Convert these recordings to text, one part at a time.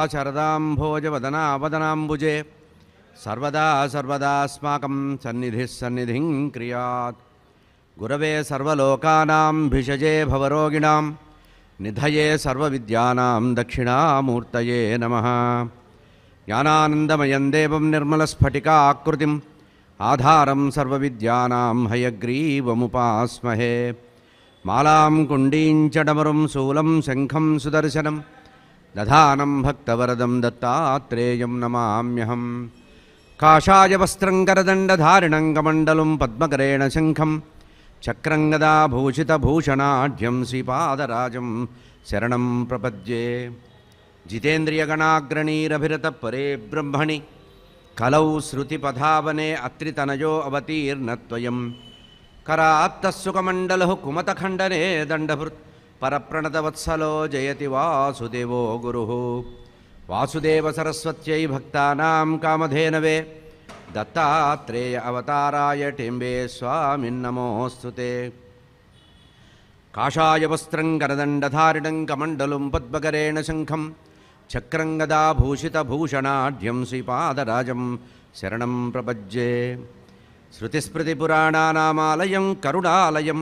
शरदाम्भोजवदनावदनाम्बुजे सर्वदा सर्वदास्माकं सन्निधिः सन्निधिं क्रिया गुरवे सर्वलोकानां भिषजे भवरोगिणां, निधये सर्वविद्यानां दक्षिणामूर्तये नमः। ज्ञानानन्दमयं देवं निर्मलस्फटिकाकृतिम्, आधारं सर्वविद्यानां हयग्रीवमुपास्महे। मालां कुण्डीञ्च डमरुं शूलं దధానం భక్తవరదం దత్తాత్రేయం నమామ్యహం. కాషాయ వస్త్రం కరదండధారిణంగమండలం పద్మకరేణ శంఖం. చక్రం గదా భూషితభూషణాఢ్యం శ్రీపాదరాజం శరణం ప్రపద్యే. జితేంద్రియగణాగ్రణీరభిరత పరే బ్రహ్మణి. కలౌ శ్రుతిపథావనే అత్రితనయో అవతీర్ణత్వయం. కరాప్తసుఖమండల కుమతఖండనే దండభృత్. పరప్రణతవత్సలో జయతి వాసుదేవో గురు. వాసుదేవ సరస్వత్యై భక్తానాం కామధేనవే. దత్తాత్రేయ అవతారాయ టింబే స్వామిన్నమోస్తుతే కాషాయ వస్త్రం కరదండధారిణం కమండలం పద్మకరేణ శంఖం చక్రం గదాభూషితభూషణాఢ్యం శ్రీపాదరాజం శరణం ప్రపజ్జే శ్రుతిస్మృతిపురాణానామాలయం కరుణాలయం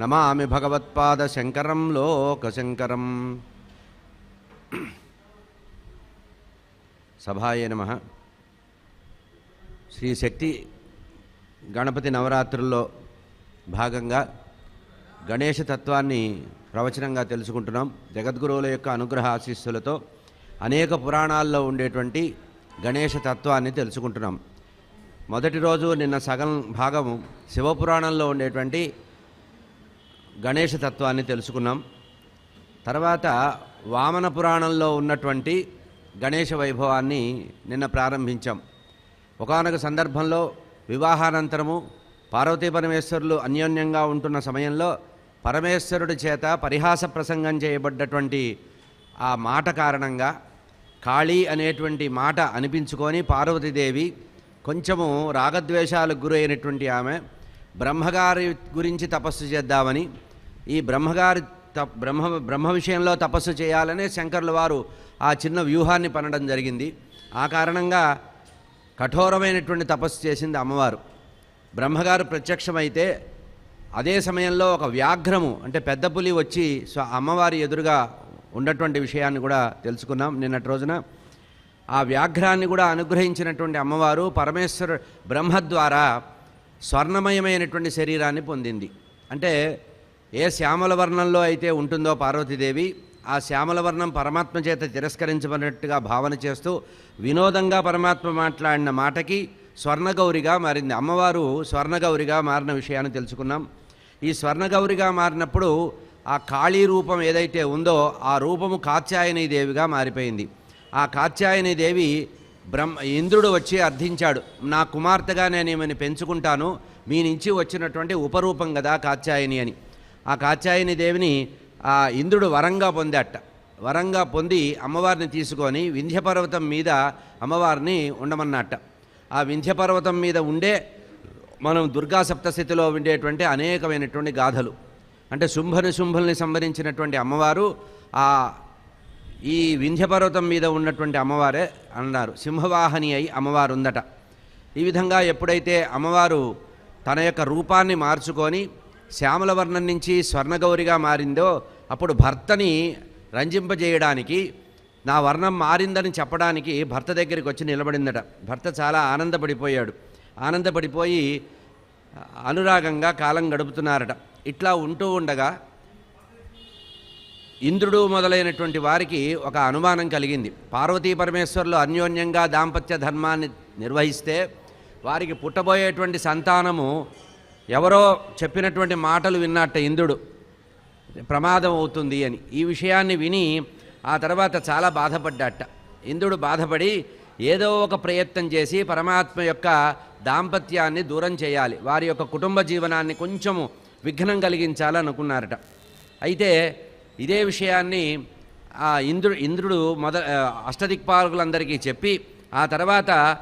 నమామి భగవత్పాద భగవత్పాదశంకరం లోకశంకరం. సభాయే నమ. శ్రీ శక్తి గణపతి నవరాత్రుల్లో భాగంగా గణేష తత్వాన్ని ప్రవచనంగా తెలుసుకుంటున్నాం. జగద్గురువుల యొక్క అనుగ్రహ ఆశీస్సులతో అనేక పురాణాల్లో ఉండేటువంటి గణేష తత్వాన్ని తెలుసుకుంటున్నాం. మొదటి రోజు నిన్న సగం భాగము శివపురాణంలో ఉండేటువంటి గణేష తత్వాన్ని తెలుసుకున్నాం. తర్వాత వామన పురాణంలో ఉన్నటువంటి గణేష వైభవాన్ని నిన్న ప్రారంభించాం. ఒకానొక సందర్భంలో వివాహానంతరము పార్వతీ పరమేశ్వరులు అన్యోన్యంగా ఉంటున్న సమయంలో పరమేశ్వరుడి చేత పరిహాస ప్రసంగం చేయబడ్డటువంటి ఆ మాట కారణంగా కాళీ అనేటువంటి మాట అనిపించుకొని పార్వతీదేవి కొంచెము రాగద్వేషాలకు గురైనటువంటి ఆమె బ్రహ్మగారి గురించి తపస్సు చేద్దామని ఈ బ్రహ్మగారి బ్రహ్మ బ్రహ్మ విషయంలో తపస్సు చేయాలనే శంకర్ల వారు ఆ చిన్న వ్యూహాన్ని పనడం జరిగింది. ఆ కారణంగా కఠోరమైనటువంటి తపస్సు చేసింది అమ్మవారు. బ్రహ్మగారు ప్రత్యక్షమైతే అదే సమయంలో ఒక వ్యాఘ్రము అంటే పెద్ద పులి వచ్చి సో అమ్మవారి ఎదురుగా ఉన్నటువంటి విషయాన్ని కూడా తెలుసుకున్నాం నిన్నటి రోజున. ఆ వ్యాఘ్రాన్ని కూడా అనుగ్రహించినటువంటి అమ్మవారు పరమేశ్వరు బ్రహ్మ ద్వారా స్వర్ణమయమైనటువంటి శరీరాన్ని పొందింది. అంటే ఏ శ్యామల వర్ణంలో అయితే ఉంటుందో పార్వతీదేవి ఆ శ్యామల వర్ణం పరమాత్మ చేత తిరస్కరించబడినట్టుగా భావన చేస్తూ వినోదంగా పరమాత్మ మాట్లాడిన మాటకి స్వర్ణగౌరిగా మారింది. అమ్మవారు స్వర్ణగౌరిగా మారిన విషయాన్ని తెలుసుకున్నాం. ఈ స్వర్ణగౌరిగా మారినప్పుడు ఆ కాళీ రూపం ఏదైతే ఉందో ఆ రూపము కాత్యాయని దేవిగా మారిపోయింది. ఆ కాత్యాయని దేవి బ్రహ్మ ఇంద్రుడు వచ్చి అర్థించాడు నా కుమార్తెగా నేను ఈమెను పెంచుకుంటాను. మీ నుంచి వచ్చినటువంటి ఉపరూపం కదా కాత్యాయని అని. ఆ కాత్యాయని దేవిని ఆ ఇంద్రుడు వరంగా పొందాట. వరంగా పొంది అమ్మవారిని తీసుకొని వింధ్యపర్వతం మీద అమ్మవారిని ఉండమన్నట్ట ఆ వింధ్యపర్వతం మీద ఉండే మనం దుర్గా సప్తశతిలో ఉండేటువంటి అనేకమైనటువంటి గాథలు. అంటే శుంభని శుంభల్ని సంహరించినటువంటి అమ్మవారు ఆ ఈ వింధ్యపర్వతం మీద ఉన్నటువంటి అమ్మవారే అన్నారు. సింహవాహని అయి అమ్మవారు ఉందట ఈ విధంగా ఎప్పుడైతే అమ్మవారు తన యొక్క రూపాన్ని మార్చుకొని శ్యామల వర్ణం నుంచి స్వర్ణగౌరిగా మారిందో అప్పుడు భర్తని రంజింపజేయడానికి నా వర్ణం మారిందని చెప్పడానికి భర్త దగ్గరికి వచ్చి నిలబడిందట. భర్త చాలా ఆనందపడిపోయాడు. ఆనందపడిపోయి అనురాగంగా కాలం గడుపుతున్నారట. ఇట్లా ఉంటూ ఉండగా ఇంద్రుడు మొదలైనటువంటి వారికి ఒక అనుమానం కలిగింది. పార్వతీ పరమేశ్వరులు అన్యోన్యంగా దాంపత్య ధర్మాన్ని నిర్వహిస్తే వారికి పుట్టబోయేటువంటి సంతానము ఎవరో చెప్పినటువంటి మాటలు విన్నట్ట ఇంద్రుడు. ప్రమాదం అవుతుంది అని. ఈ విషయాన్ని విని ఆ తర్వాత చాలా బాధపడ్డట. ఇంద్రుడు బాధపడి ఏదో ఒక ప్రయత్నం చేసి పరమాత్మ యొక్క దాంపత్యాన్ని దూరం చేయాలి. వారి యొక్క కుటుంబ జీవనాన్ని కొంచెము విఘ్నం కలిగించాలనుకున్నారట. అయితే ఇదే విషయాన్ని ఆ ఇంద్రుడు ఇంద్రుడు మొద అష్టదిక్పాలకులందరికీ చెప్పి ఆ తర్వాత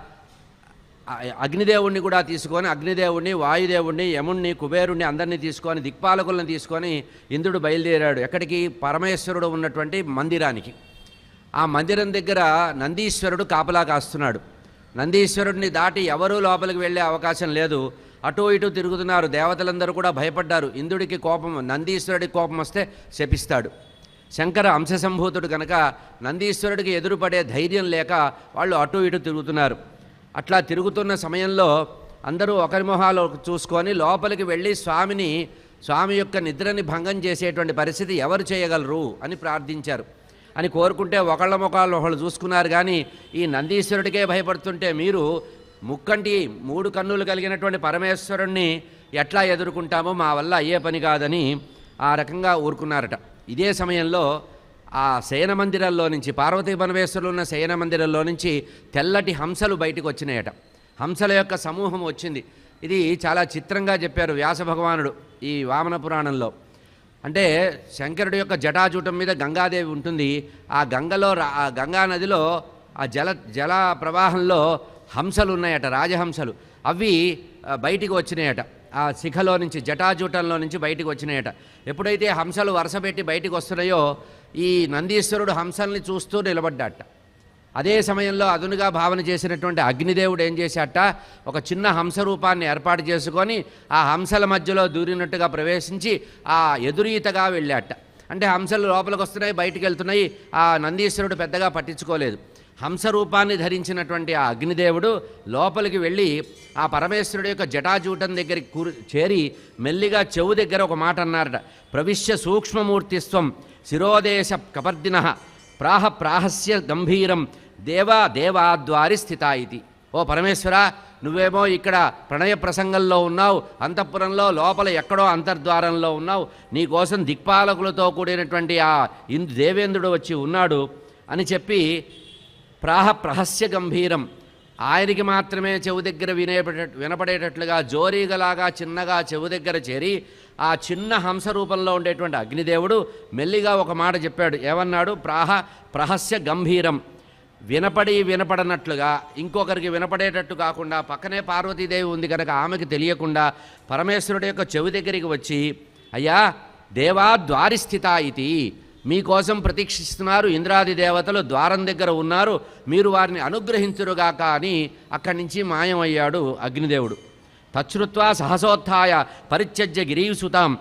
అగ్నిదేవుణ్ణి కూడా తీసుకొని అగ్నిదేవుణ్ణి వాయుదేవుణ్ణి యముణ్ణి కుబేరుణ్ణి అందరినీ తీసుకొని దిక్పాలకులను తీసుకొని ఇంద్రుడు బయలుదేరాడు. ఎక్కడికి? పరమేశ్వరుడు ఉన్నటువంటి మందిరానికి. ఆ మందిరం దగ్గర నందీశ్వరుడు కాపలా కాస్తున్నాడు. నందీశ్వరుడిని దాటి ఎవరూ లోపలికి వెళ్ళే అవకాశం లేదు. అటు ఇటు తిరుగుతున్నారు. దేవతలందరూ కూడా భయపడ్డారు. ఇంద్రుడికి కోపం నందీశ్వరుడికి కోపం వస్తే శపిస్తాడు. శంకర అంశసంభూతుడు కనుక నందీశ్వరుడికి ఎదురుపడే ధైర్యం లేక వాళ్ళు అటు ఇటు తిరుగుతున్నారు. అట్లా తిరుగుతున్న సమయంలో అందరూ ఒకరి మొహాలు చూసుకొని లోపలికి వెళ్ళి స్వామిని స్వామి యొక్క నిద్రని భంగం చేసేటువంటి పరిస్థితి ఎవరు చేయగలరు అని ప్రార్థించారు. అని కోరుకుంటే ఒకళ్ళ ముఖాలు ఒకళ్ళు చూసుకున్నారు కానీ ఈ నందీశ్వరుడికే భయపడుతుంటే మీరు ముక్కంటి మూడు కన్నులు కలిగినటువంటి పరమేశ్వరుణ్ణి ఎట్లా ఎదుర్కొంటామో మా వల్ల అయ్యే పని కాదని ఆ రకంగా ఊరుకున్నారట. ఇదే సమయంలో ఆ శయన మందిరంలో నుంచి పార్వతీ పరమేశ్వరులు ఉన్న శయన మందిరంలో నుంచి తెల్లటి హంసలు బయటకు వచ్చినాయట. హంసల యొక్క సమూహం వచ్చింది. ఇది చాలా చిత్రంగా చెప్పారు వ్యాస భగవానుడు ఈ వామన పురాణంలో. అంటే శంకరుడి యొక్క జటాజూటం మీద గంగాదేవి ఉంటుంది. ఆ గంగలో రా- ఆ గంగా నదిలో ఆ జల జల ప్రవాహంలో హంసలు ఉన్నాయట రాజహంసలు. అవి బయటికి వచ్చినాయట. ఆ శిఖలో నుంచి జటాజూటంలో నుంచి బయటికి వచ్చినాయట. ఎప్పుడైతే హంసలు వరుస పెట్టి బయటికి వస్తున్నాయో ఈ నందీశ్వరుడు హంసల్ని చూస్తూ నిలబడ్డాట. అదే సమయంలో అదునుగా భావన చేసినటువంటి అగ్నిదేవుడు ఏం చేశాట? ఒక చిన్న హంస రూపాన్ని ఏర్పాటు చేసుకొని ఆ హంసల మధ్యలో దూరినట్టుగా ప్రవేశించి ఆ ఎదురీతగా వెళ్ళాట. అంటే హంసలు లోపలికి వస్తున్నాయి బయటికి వెళ్తున్నాయి ఆ నందీశ్వరుడు పెద్దగా పట్టించుకోలేదు. హంస రూపాన్ని ధరించినటువంటి ఆ అగ్నిదేవుడు లోపలికి వెళ్ళి ఆ పరమేశ్వరుడు యొక్క జటాజూటం దగ్గరికి కూరు చేరి మెల్లిగా చెవు దగ్గర ఒక మాట అన్నారట. ప్రవిశ్య సూక్ష్మమూర్తిస్వం శిరోదేశ కపర్దిన ప్రాహ ప్రాహస్య గంభీరం దేవా దేవాద్వారి స్థిత ఇది. ఓ పరమేశ్వర నువ్వేమో ఇక్కడ ప్రణయ ప్రసంగంలో ఉన్నావు అంతఃపురంలో లోపల ఎక్కడో అంతర్ద్వారంలో ఉన్నావు నీకోసం దిక్పాలకులతో కూడినటువంటి ఆ ఇందు దేవేంద్రుడు వచ్చి ఉన్నాడు అని చెప్పి ప్రాహ ప్రహస్య గంభీరం. ఆయనకి మాత్రమే చెవు దగ్గర వినేపడే వినపడేటట్లుగా జోరీగలాగా చిన్నగా చెవు దగ్గర చేరి ఆ చిన్న హంస రూపంలో ఉండేటువంటి అగ్నిదేవుడు మెల్లిగా ఒక మాట చెప్పాడు. ఏమన్నాడు? ప్రాహ ప్రహస్య గంభీరం. వినపడి వినపడనట్లుగా ఇంకొకరికి వినపడేటట్టు కాకుండా పక్కనే పార్వతీదేవి ఉంది కనుక ఆమెకి తెలియకుండా పరమేశ్వరుడు యొక్క చెవి దగ్గరికి వచ్చి అయ్యా దేవా ద్వారిస్థిత ఇది మీకోసం ప్రతీక్షిస్తున్నారు. ఇంద్రాది దేవతలు ద్వారం దగ్గర ఉన్నారు. మీరు వారిని అనుగ్రహించరుగాక అని అక్కడి నుంచి మాయమయ్యాడు అగ్నిదేవుడు. తచ్చుత్వా సహసోత్య పరిత్యజ్య గిరీసుతాం.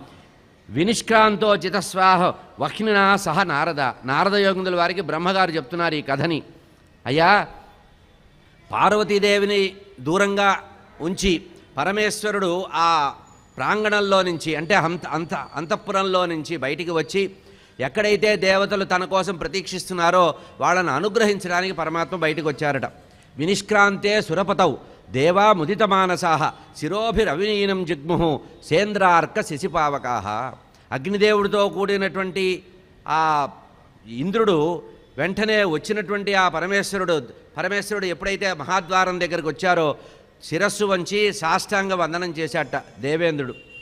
వినిష్క్రాంతో చితస్వాహ వహ్నినా సహ నారద. నారద యోగుందుల వారికి బ్రహ్మగారు చెప్తున్నారు ఈ కథని. అయ్యా పార్వతీదేవిని దూరంగా ఉంచి పరమేశ్వరుడు ఆ ప్రాంగణంలో నుంచి అంటే అంత అంత అంతఃపురంలో నుంచి బయటికి వచ్చి ఎక్కడైతే దేవతలు తన కోసం ప్రతీక్షిస్తున్నారో వాళ్ళను అనుగ్రహించడానికి పరమాత్మ బయటకు వచ్చారట. వినిష్క్రాంతే సురపతవు దేవా ముదిత మానసాహ శిరోభిరవినీనం జిగ్ముహు సేంద్రార్క శశిపావకాహ అగ్నిదేవుడితో కూడినటువంటి ఆ ఇంద్రుడు వెంటనే వచ్చినటువంటి ఆ పరమేశ్వరుడు పరమేశ్వరుడు ఎప్పుడైతే మహాద్వారం దగ్గరికి వచ్చారో శిరస్సు వంచి సాష్టాంగ వందనం చేశాట దేవేంద్రుడు.